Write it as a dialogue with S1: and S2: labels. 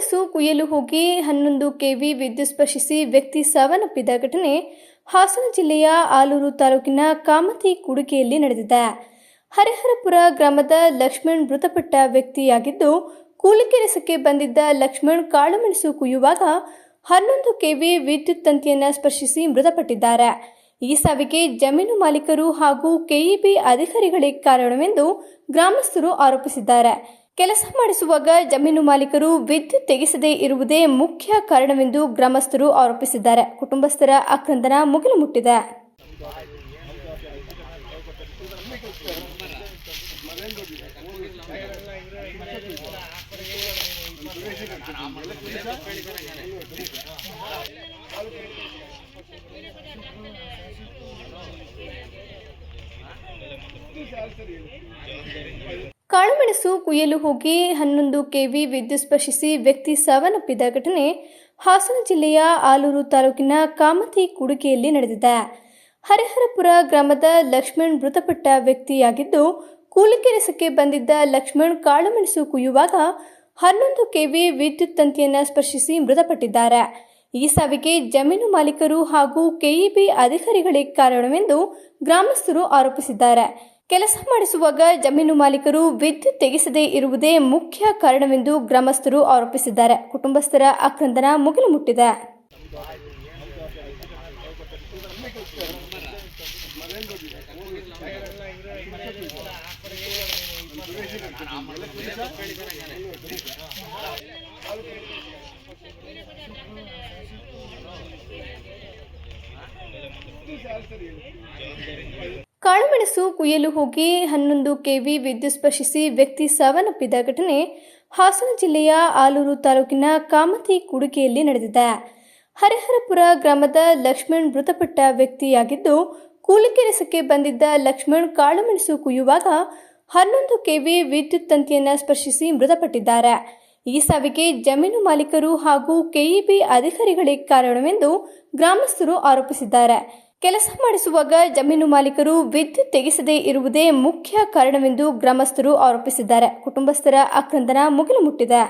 S1: ಕಾಳುಮೆಣಸು ಕುಯ್ಯಲು ಹೋಗಿ ಹನ್ನೊಂದು ಕೆವಿ ವಿದ್ಯುತ್ ಸ್ಪರ್ಶಿಸಿ ವ್ಯಕ್ತಿ ಸಾವನ್ನಪ್ಪಿದ ಘಟನೆ ಹಾಸನ ಜಿಲ್ಲೆಯ ಆಲೂರು ತಾಲೂಕಿನ ಕಾಮತಿ ಕುಡುಕೆಯಲ್ಲಿ ನಡೆದಿದೆ. ಹರಿಹರಪುರ ಗ್ರಾಮದ ಲಕ್ಷ್ಮಣ್ ಮೃತಪಟ್ಟ ವ್ಯಕ್ತಿಯಾಗಿದ್ದು ಕೂಲಿ ಕೆಲಸಕ್ಕೆ ಬಂದಿದ್ದ ಲಕ್ಷ್ಮಣ್ ಕಾಳುಮೆಣಸು ಕುಯ್ಯುವಾಗ ಹನ್ನೊಂದು ಕೆವಿ ವಿದ್ಯುತ್ ತಂತಿಯನ್ನು ಸ್ಪರ್ಶಿಸಿ ಮೃತಪಟ್ಟಿದ್ದಾರೆ. ಈ ಸಾವಿಗೆ ಜಮೀನು ಮಾಲೀಕರು ಹಾಗೂ ಕೆಇಬಿ ಅಧಿಕಾರಿಗಳೇ ಕಾರಣವೆಂದು ಗ್ರಾಮಸ್ಥರು ಆರೋಪಿಸಿದ್ದಾರೆ. ಕೆಲಸ ಮಾಡಿಸುವಾಗ ಜಮೀನು ಮಾಲೀಕರು ವಿದ್ಯುತ್ ತೆಗೆಸದೇ ಇರುವುದೇ ಮುಖ್ಯ ಕಾರಣವೆಂದು ಗ್ರಾಮಸ್ಥರು ಆರೋಪಿಸಿದ್ದಾರೆ. ಕುಟುಂಬಸ್ಥರ ಆಕ್ರಂದನ ಮುಗಿಲು ಮುಟ್ಟಿದೆ ಕಾಳುಮೆಣಸು ಕುಯ್ಯಲು ಹೋಗಿ ಹನ್ನೊಂದು ಕೆವಿ ವಿದ್ಯುತ್ ಸ್ಪರ್ಶಿಸಿ ವ್ಯಕ್ತಿ ಸಾವನ್ನಪ್ಪಿದ ಘಟನೆ ಹಾಸನ ಜಿಲ್ಲೆಯ ಆಲೂರು ತಾಲೂಕಿನ ಕಾಮತಿ ಕುಡುಗೆಯಲ್ಲಿ ನಡೆದಿದೆ. ಹರಿಹರಪುರ ಗ್ರಾಮದ ಲಕ್ಷ್ಮಣ್ ಮೃತಪಟ್ಟ ವ್ಯಕ್ತಿಯಾಗಿದ್ದು ಕೂಲಿ ಕೆಲಸಕ್ಕೆ ಬಂದಿದ್ದ ಲಕ್ಷ್ಮಣ್ ಕಾಳುಮೆಣಸು ಕುಯ್ಯುವಾಗ ಹನ್ನೊಂದು ಕೆವಿ ವಿದ್ಯುತ್ ತಂತಿಯನ್ನು ಸ್ಪರ್ಶಿಸಿ ಮೃತಪಟ್ಟಿದ್ದಾರೆ. ಈ ಸಾವಿಗೆ ಜಮೀನು ಮಾಲೀಕರು ಹಾಗೂ ಕೆಇಬಿ ಅಧಿಕಾರಿಗಳೇ ಕಾರಣವೆಂದು ಗ್ರಾಮಸ್ಥರು ಆರೋಪಿಸಿದ್ದಾರೆ. ಕೆಲಸ ಮಾಡಿಸುವಾಗ ಜಮೀನು ಮಾಲೀಕರು ವಿದ್ಯುತ್ ತೆಗೆಸದೇ ಇರುವುದೇ ಮುಖ್ಯ ಕಾರಣವೆಂದು ಗ್ರಾಮಸ್ಥರು ಆರೋಪಿಸಿದ್ದಾರೆ. ಕುಟುಂಬಸ್ಥರ ಆಕ್ರಂದನ ಮುಗಿಲು ಮುಟ್ಟಿದೆ ಕಾಳುಮೆಣಸು ಕುಯ್ಯಲು ಹೋಗಿ ಹನ್ನೊಂದು ಕೆವಿ ವಿದ್ಯುತ್ ಸ್ಪರ್ಶಿಸಿ ವ್ಯಕ್ತಿ ಸಾವನ್ನಪ್ಪಿದ ಘಟನೆ ಹಾಸನ ಜಿಲ್ಲೆಯ ಆಲೂರು ತಾಲೂಕಿನ ಕಾಮತಿ ಕುಡುಕೆಯಲ್ಲಿ ನಡೆದಿದೆ. ಹರಿಹರಪುರ ಗ್ರಾಮದ ಲಕ್ಷ್ಮಣ್ ಮೃತಪಟ್ಟ ವ್ಯಕ್ತಿಯಾಗಿದ್ದು ಕೂಲಿ ಕೆಲಸಕ್ಕೆ ಬಂದಿದ್ದ ಲಕ್ಷ್ಮಣ್ ಕಾಳುಮೆಣಸು ಕುಯ್ಯುವಾಗ ಹನ್ನೊಂದು ಕೆವಿ ವಿದ್ಯುತ್ ತಂತಿಯನ್ನು ಸ್ಪರ್ಶಿಸಿ ಮೃತಪಟ್ಟಿದ್ದಾರೆ. ಈ ಸಾವಿಗೆ ಜಮೀನು ಮಾಲೀಕರು ಹಾಗೂ ಕೆಇಬಿ ಅಧಿಕಾರಿಗಳೇ ಕಾರಣವೆಂದು ಗ್ರಾಮಸ್ಥರು ಆರೋಪಿಸಿದ್ದಾರೆ. ಕೆಲಸ ಮಾಡಿಸುವಾಗ ಜಮೀನು ಮಾಲೀಕರು ವಿದ್ಯುತ್ ತೆಗೆಸದೇ ಇರುವುದೇ ಮುಖ್ಯ ಕಾರಣವೆಂದು ಗ್ರಾಮಸ್ಥರು ಆರೋಪಿಸಿದ್ದಾರೆ. ಕುಟುಂಬಸ್ಥರ ಆಕ್ರಂದನ ಮುಗಿಲು ಮುಟ್ಟಿದೆ